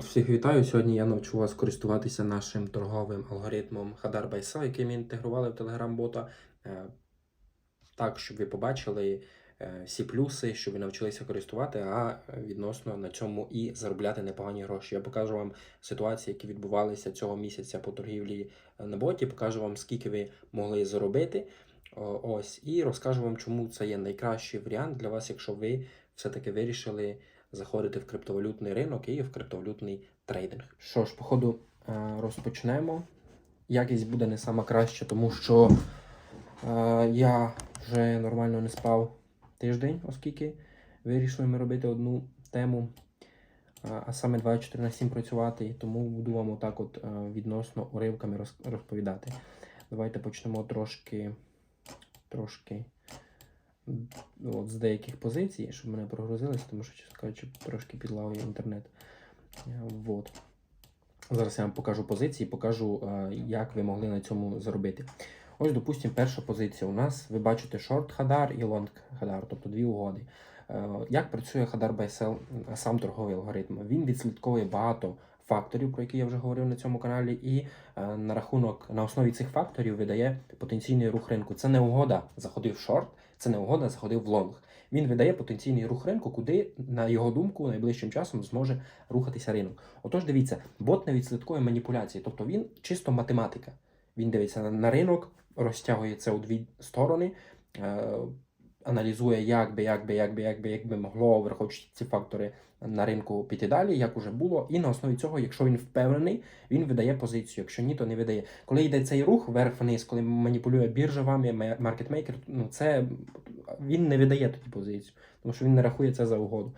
Всіх вітаю. Сьогодні я навчу вас користуватися нашим торговим алгоритмом Hadar Sell, який ми інтегрували в Telegram-бота. Е, Так, щоб ви побачили е, всі плюси, щоб ви навчилися користувати, а відносно на цьому і заробляти непогані гроші. Я покажу вам ситуації, які відбувалися цього місяця по торгівлі е, на боті, покажу вам, скільки ви могли заробити. Ось, і розкажу вам, чому це є найкращий варіант для вас, якщо ви все-таки вирішили заходити в криптовалютний ринок і в криптовалютний трейдинг. Що ж, походу, е, розпочнемо. Якість буде не сама краща, тому що е, я вже нормально не спав тиждень, оскільки вирішили ми робити одну тему, е, а саме 24 на 7 працювати, і тому буду вам отак от відносно уривками розповідати. Давайте почнемо трошки, трошки от, з деяких позицій, щоб мене прогрузилось, тому що, чесно кажучи, трошки підлагує інтернет. Е, Вот. Зараз я вам покажу позиції, покажу, е, як ви могли на цьому заробити. Ось, допустимо, перша позиція. У нас ви бачите шорт хадар і лонг хадар, тобто дві угоди. Е, Як працює хадар Sell, сам торговий алгоритм? Він відслідковує багато факторів, про які я вже говорив на цьому каналі, і е, на рахунок на основі цих факторів видає потенційний рух ринку. Це не угода заходив в шорт, це не угода заходив в лонг. Він видає потенційний рух ринку, куди, на його думку, найближчим часом зможе рухатися ринок. Отож, дивіться, бот не відслідкує маніпуляції, тобто він чисто математика. Він дивиться на, ринок, розтягує це у дві сторони, е, аналізує, як би, як би, як би, як би, як би могло, враховуючи ці фактори на ринку піти далі, як уже було. І на основі цього, якщо він впевнений, він видає позицію. Якщо ні, то не видає. Коли йде цей рух вверх-вниз, коли маніпулює біржа вами, маркетмейкер, ну це він не видає тоді позицію, тому що він не рахує це за угоду.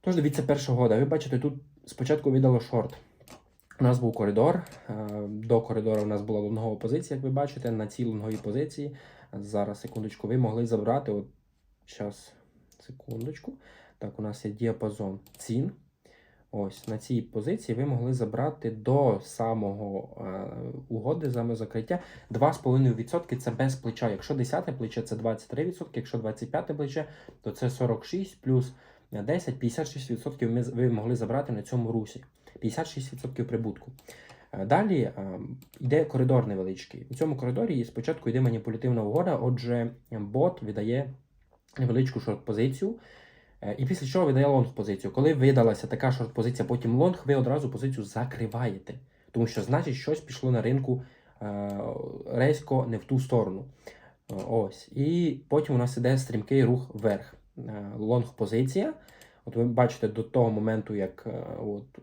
Тож дивіться, перша угода. Ви бачите, тут спочатку видало шорт. У нас був коридор. е, До коридору у нас була лонгова позиція, як ви бачите, на цій лонговій позиції. Зараз, секундочку, ви могли забрати. От, зараз, секундочку. Так, у нас є діапазон цін. Ось на цій позиції ви могли забрати до самого е, угоди за закриття 2,5% це без плеча. Якщо 10 плече це 23%, якщо 25 плече, то це 46 плюс 10, 56% ми, ви могли забрати на цьому русі. 56% прибутку. Е, Далі е, йде коридор невеличкий. У цьому коридорі спочатку йде маніпулятивна угода, отже, бот видає невеличку шорт-позицію. Е, І після чого видає лонг-позицію. Коли видалася така шорт-позиція, потім лонг, ви одразу позицію закриваєте. Тому що значить щось пішло на ринку резко не в ту сторону. Ось. І потім у нас іде стрімкий рух вверх. Лонг-позиція. От ви бачите до того моменту, як от,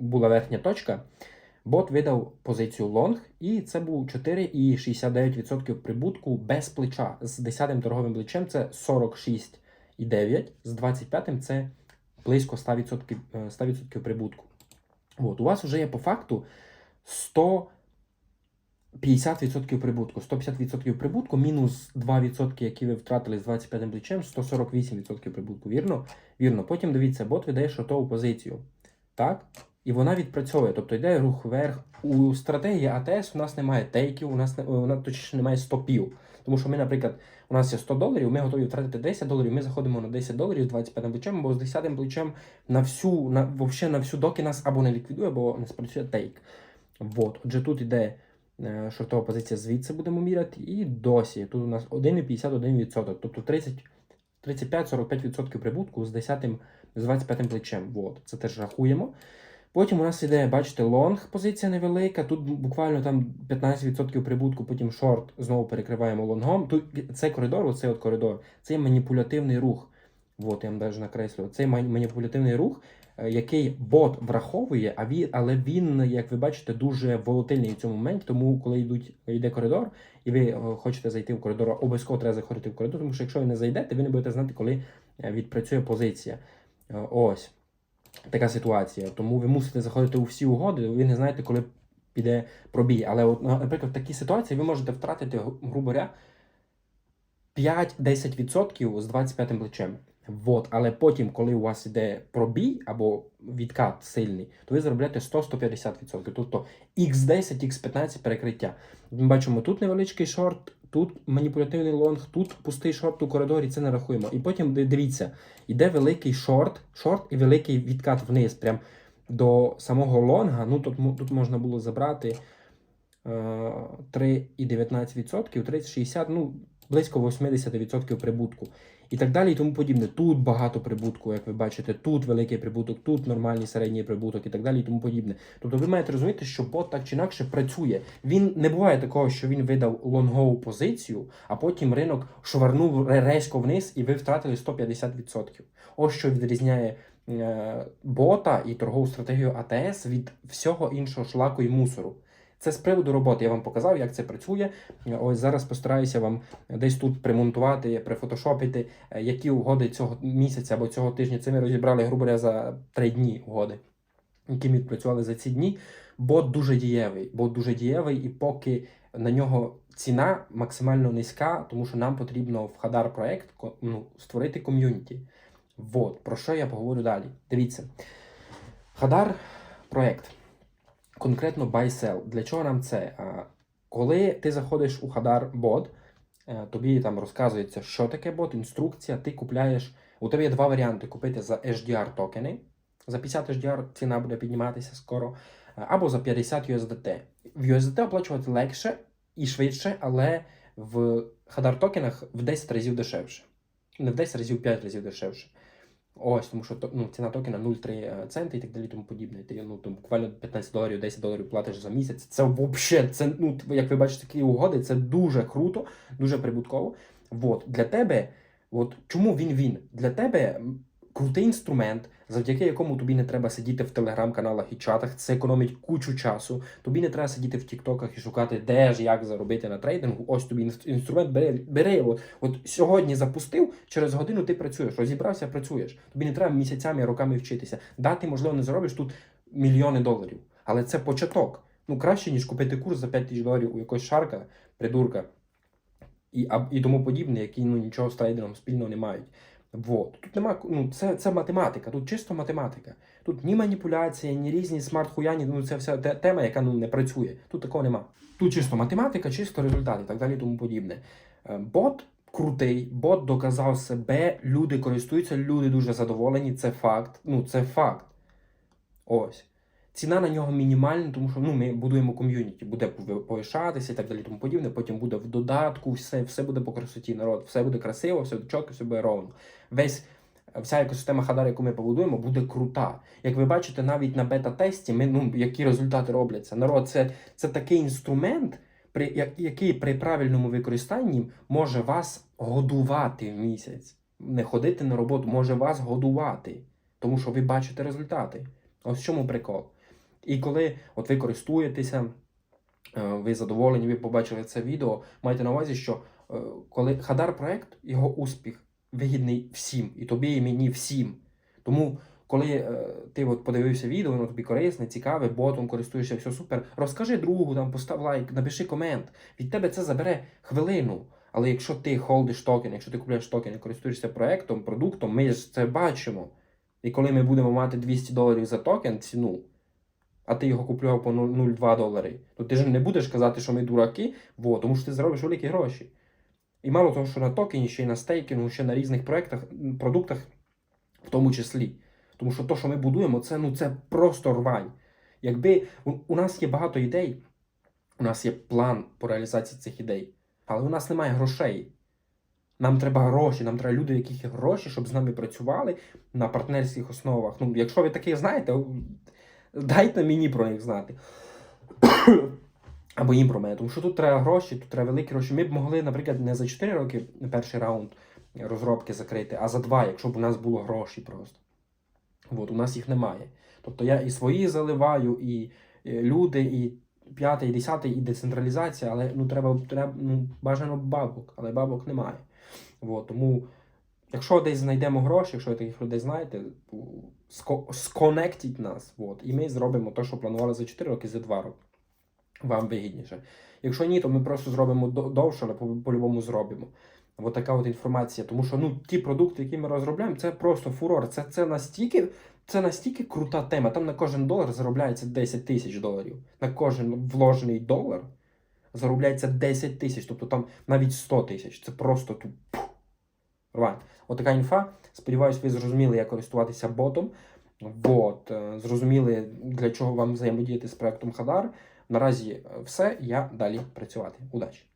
була верхня точка, бот видав позицію лонг, і це був 4,69% прибутку без плеча. З 10-м торговим плечем це 46,9%, з 25-м це близько 100%, е, 100% прибутку. От, у вас вже є по факту 100 50% прибутку. 150% прибутку, мінус 2%, які ви втратили з 25 плечем, 148% прибутку. Вірно? Вірно. Потім дивіться, бот видає шортову позицію. Так? І вона відпрацьовує, тобто йде рух вверх. У стратегії АТС у нас немає тейків, у нас не, у нас точніше немає стопів. Тому що ми, наприклад, у нас є 100 доларів, ми готові втратити 10 доларів, ми заходимо на 10 доларів з 25 плечем, або з 10 плечем на всю, на, вообще на всю доки нас або не ліквідує, або не спрацює тейк. Вот. Отже, тут іде е, шортова позиція звідси будемо міряти, і досі. Тут у нас 1,51%, тобто 30, 35-45% прибутку з 10 з 25 плечем. Вот. Це теж рахуємо. Потім у нас іде, бачите, лонг позиція невелика. Тут буквально там 15% прибутку, потім шорт знову перекриваємо лонгом. Тут цей коридор, оцей от коридор, це маніпулятивний рух. От, я вам навіть накреслю. Це ман- маніпулятивний рух, е, який бот враховує, а він, але він, як ви бачите, дуже волатильний в цьому моменті. Тому, коли йдуть, йде коридор, і ви е, хочете зайти в коридор, обов'язково треба заходити в коридор, тому що якщо ви не зайдете, ви не будете знати, коли е, відпрацює позиція. Ось така ситуація. Тому ви мусите заходити у всі угоди, ви не знаєте, коли піде пробій. Але, от, наприклад, в такій ситуації ви можете втратити, грубо говоря, 5-10% з 25 плечем. Вот. Але потім, коли у вас іде пробій або відкат сильний, то ви заробляєте 100-150%. Тобто X10, X15 перекриття. Ми бачимо тут невеличкий шорт, тут маніпулятивний лонг, тут пустий шорт у коридорі, це не рахуємо. І потім дивіться, йде великий шорт, шорт і великий відкат вниз, прям до самого лонга. Ну тут, тут можна було забрати е, 3,19%, 30-60, ну близько 80% прибутку. І так далі, і тому подібне. Тут багато прибутку, як ви бачите, тут великий прибуток, тут нормальний середній прибуток і так далі, і тому подібне. Тобто ви маєте розуміти, що бот так чи інакше працює. Він не буває такого, що він видав лонгову позицію, а потім ринок шварнув ре- резко вниз, і ви втратили 150%. Ось що відрізняє е, бота і торгову стратегію АТС від всього іншого шлаку і мусору. Це з приводу роботи. Я вам показав, як це працює. Ось зараз постараюся вам десь тут примонтувати, прифотошопити, е, які угоди цього місяця або цього тижня. Це ми розібрали, грубо говоря, за три дні угоди, які ми відпрацювали за ці дні. Бот дуже дієвий, бот дуже дієвий, і поки на нього ціна максимально низька, тому що нам потрібно в Хадар проект ну, створити ком'юніті. Вот, про що я поговорю далі. Дивіться. Хадар проект. Конкретно buy sell. Для чого нам це? Коли ти заходиш у Хадар бот, е, тобі там розказується, що таке бот, інструкція, ти купляєш. У тебе є два варіанти: купити за HDR токени. За 50 HDR ціна буде підніматися скоро, е, або за 50 USDT. В USDT оплачувати легше і швидше, але в Хадар токенах в 10 разів дешевше. Не в 10 разів, в 5 разів дешевше. Ось, тому що ну, ціна токена 0,3 центи і так далі, тому подібне. Ти ну, там, буквально 15 доларів, 10 доларів платиш за місяць. Це взагалі, це, ну, як ви бачите, такі угоди, це дуже круто, дуже прибутково. От, Для тебе, от, чому він він? Для тебе крутий інструмент, завдяки якому тобі не треба сидіти в телеграм-каналах і чатах, це економить кучу часу. Тобі не треба сидіти в тіктоках і шукати, де ж як заробити на трейдингу. Ось тобі інструмент бери, бери його. От сьогодні запустив, через годину ти працюєш, розібрався, працюєш. Тобі не треба місяцями, роками вчитися. Да, ти, можливо, не заробиш тут мільйони доларів, але це початок. Ну, краще, ніж купити курс за 5 тисяч доларів у якогось шарка, придурка і, і тому подібне, які ну, нічого з трейдингом спільного не мають. Вот. Тут нема, ну, це, це математика, тут чисто математика. Тут ні маніпуляція, ні різні смарт-хуяні, ну це вся те- тема, яка ну, не працює. Тут такого нема. Тут чисто математика, чисто результат і так далі, тому подібне. Е, Бот крутий, бот доказав себе, люди користуються, люди дуже задоволені, це факт. Ну, це факт. Ось. Ціна на нього мінімальна, тому що ну, ми будуємо ком'юніті, буде повишатися і так далі, тому подібне. Потім буде в додатку, все, все буде по красоті, народ, все буде красиво, все буде чітко, все буде ровно. Весь вся екосистема Хадар, яку ми побудуємо, буде крута. Як ви бачите, навіть на бета-тесті, ми, ну, які результати робляться. Народ, це, це такий інструмент, при, який при правильному використанні може вас годувати в місяць. Не ходити на роботу, може вас годувати, тому що ви бачите результати. Ось в чому прикол. І коли от ви користуєтеся, е, ви задоволені, ви побачили це відео, майте на увазі, що е, коли Хадар проект, його успіх вигідний всім, і тобі, і мені всім. Тому, коли е, ти от подивився відео, воно тобі корисне, цікаве, ботом користуєшся, все супер, розкажи другу, там, постав лайк, напиши комент. Від тебе це забере хвилину. Але якщо ти холдиш токен, якщо ти купляєш токен і користуєшся проектом, продуктом, ми ж це бачимо. І коли ми будемо мати 200 доларів за токен ціну, а ти його купував по 0,02 долари, то ти ж не будеш казати, що ми дураки, бо, тому що ти заробиш великі гроші. І мало того, що на токені, ще й на стейкінгу, ще на різних проектах, продуктах, в тому числі. Тому що то, що ми будуємо, це, ну, це просто рвань. Якби у, нас є багато ідей, у нас є план по реалізації цих ідей, але у нас немає грошей. Нам треба гроші, нам треба люди, яких є гроші, щоб з нами працювали на партнерських основах. Ну, якщо ви таких знаєте, дайте мені про них знати. Або їм про мене. Тому що тут треба гроші, тут треба великі гроші. Ми б могли, наприклад, не за 4 роки перший раунд розробки закрити, а за 2, якщо б у нас було гроші просто. От, у нас їх немає. Тобто я і свої заливаю, і е, люди, і п'ятий, і десятий, і децентралізація, але ну, треба, треба ну, бажано бабок, але бабок немає. От, тому, якщо десь знайдемо гроші, якщо ви таких людей знаєте, сконектіть нас, от, і ми зробимо те, що планували за 4 роки, за 2 роки. Вам вигідніше. Якщо ні, то ми просто зробимо довше, але по- по-любому зробимо. Ось така от інформація. Тому що ну, ті продукти, які ми розробляємо, це просто фурор. Це, це, настільки, це настільки крута тема. Там на кожен долар заробляється 10 тисяч доларів. На кожен вложений долар заробляється 10 тисяч, тобто там навіть 100 тисяч. Це просто тут. Рвань. Отака інфа. Сподіваюсь, ви зрозуміли, як користуватися ботом. Вот. е, Зрозуміли, для чого вам взаємодіяти з проектом Хадар. Наразі е, все. Я далі працювати. Удачі!